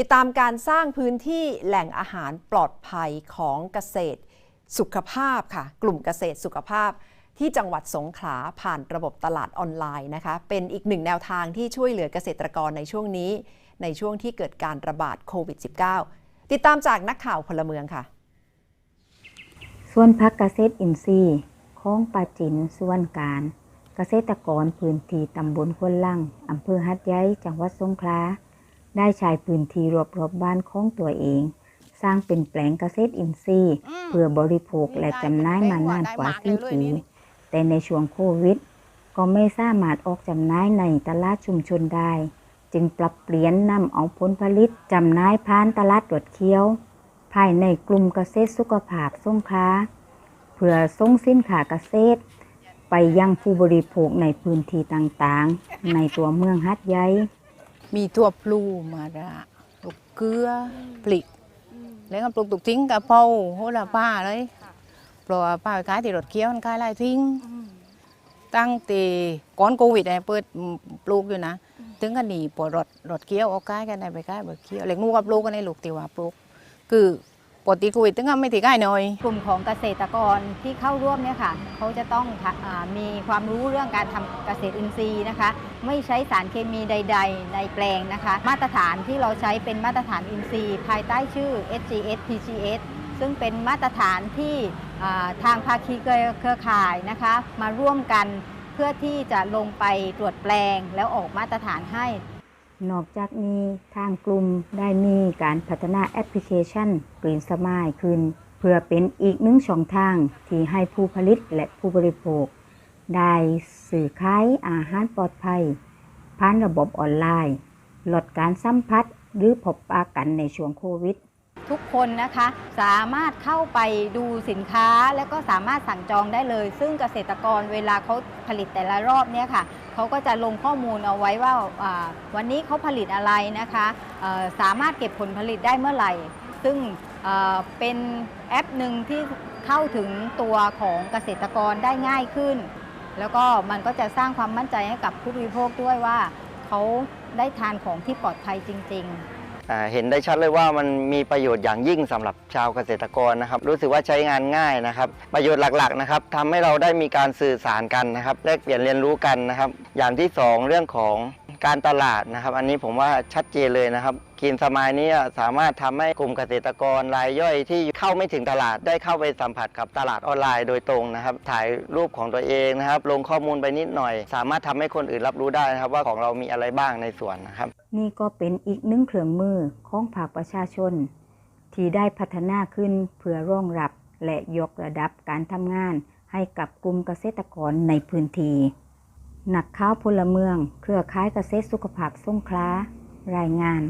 ติดตามการสร้างพื้นที่แหล่งอาหารปลอดภัยของเกษตรสุขภาพค่ะ กลุ่มเกษตรสุขภาพที่จังหวัดสงขลาผ่านระบบตลาดออนไลน์นะคะ เป็นอีกหนึ่งแนวทางที่ช่วยเหลือเกษตรกรในช่วงนี้ ในช่วงที่เกิดการระบาดโควิด -19 ติดตามจากนักข่าวพลเมืองค่ะ ส่วนพักเกษตรอินทรีย์ของปาจินส่วนการ เกษตรกรพื้นที่ตำบลควนลังอำเภอหัดใหญ่จังหวัดสงขลา ได้ใช้พื้นที่รอบๆบบ้านของตัวเอง สร้างเป็นแปลงเกษตรอินทรีย์ เพื่อบริโภคและจำหน่ายมานานกว่าสี่ปีแต่ในช่วงโควิด ก็ไม่สามารถออกจำหน่ายในตลาดชุมชนได้ จึงปรับเปลี่ยนนำเอาผลผลิตจำหน่ายผ่านตลาดตรวจเคี้ยว ภายในกลุ่มเกษตรสุขภาพสงขลาเพื่อส่งสินค้าเกษตร ไปยังผู้บริโภคในพื้นที่ต่างๆ ในตัวเมืองฮัดใหญ่ มีทั่วพลูมาดะลูกเกลือพริก แล้วก็ปลูกตุกทิ้งกะเพราโหระพาเลยเพราะว่าป้าไปขายที่รถเคี้ยวมันขายหลายทิ้ง ตั้งแต่ก่อนโควิดเนี่ยเปิดปลูกอยู่นะ ถึงกันหนีปวดรถรถเคี้ยวเอาขายกันได้ไปขายแบบเคี้ยวเล็กนู่กับปลูกกันในลูกติว่าปลูก คือ ปกติโควิดถึงก็ไม่ติดง่ายหน่อย กลุ่มของเกษตรกรที่เข้าร่วมเนี่ยค่ะเขาจะต้องอามีความรู้เรื่องการทำเกษตรอินทรีย์นะคะ ไม่ใช้สารเคมีใด ๆ ในแปลงนะคะ มาตรฐานที่เราใช้เป็นมาตรฐานอินทรีย์ ภายใต้ชื่อ SGS PGS ซึ่งเป็นมาตรฐานที่อ่าทางภาคีเครือข่ายนะคะ มาร่วมกันเพื่อที่จะลงไปตรวจแปลงแล้วออกมาตรฐานให้ นอกจากนี้ทางกลุ่มได้มีการพัฒนาแอปพลิเคชัน Green Smile ขึ้น เพื่อเป็นอีกหนึ่งช่องทางที่ให้ผู้ผลิตและผู้บริโภค ได้สื่อขายอาหารปลอดภัย ผ่านระบบออนไลน์ ลดการสัมผัสหรือพบปะกันในช่วงโควิด ทุกคนนะคะสามารถเข้าไปดูสินค้า แล้วก็สามารถสั่งจองได้เลย ซึ่งเกษตรกรเวลาเขาผลิตแต่ละรอบเนี่ยค่ะ เขาก็จะลงข้อมูลเอาไว้ว่าวันนี้เขาผลิตอะไรนะคะสามารถเก็บผลผลิตได้เมื่อไหร่ ซึ่งเป็นแอปหนึ่งที่เข้าถึงตัวของเกษตรกรได้ง่ายขึ้น แล้วก็มันก็จะสร้างความมั่นใจให้กับผู้บริโภคด้วยว่าเขาได้ทานของที่ปลอดภัยจริง ๆ เห็นได้ชัดเลยว่ามันมีประโยชน์อย่างยิ่งสำหรับชาวเกษตรกรนะครับ รู้สึกว่าใช้งานง่ายนะครับ ประโยชน์หลักๆนะครับทำให้เราได้มีการสื่อสารกันนะครับแลกเปลี่ยนเรียนรู้กันนะครับ อย่างที่สองเรื่องของ การตลาดนะครับ อันนี้ผมว่าชัดเจนเลยนะครับกินสมายนี้สามารถทำให้กลุ่มเกษตรกรรายย่อยที่เข้าไม่ถึงตลาดได้เข้าไปสัมผัสกับตลาดออนไลน์โดยตรงนะครับ ถ่ายรูปของตัวเองนะครับ ลงข้อมูลไปนิดหน่อย สามารถทำให้คนอื่นรับรู้ได้นะครับ ว่าของเรามีอะไรบ้างในสวนนะครับ นี่ก็เป็นอีกหนึ่งเครื่องมือของภาคประชาชน ที่ได้พัฒนาขึ้นเพื่อรองรับและยกระดับการทำงานให้กับกลุ่มเกษตรกรในพื้นที่ หนักข้าวพลเมือง เครือข่ายเกษตรสุขภาพสงขลารายงาน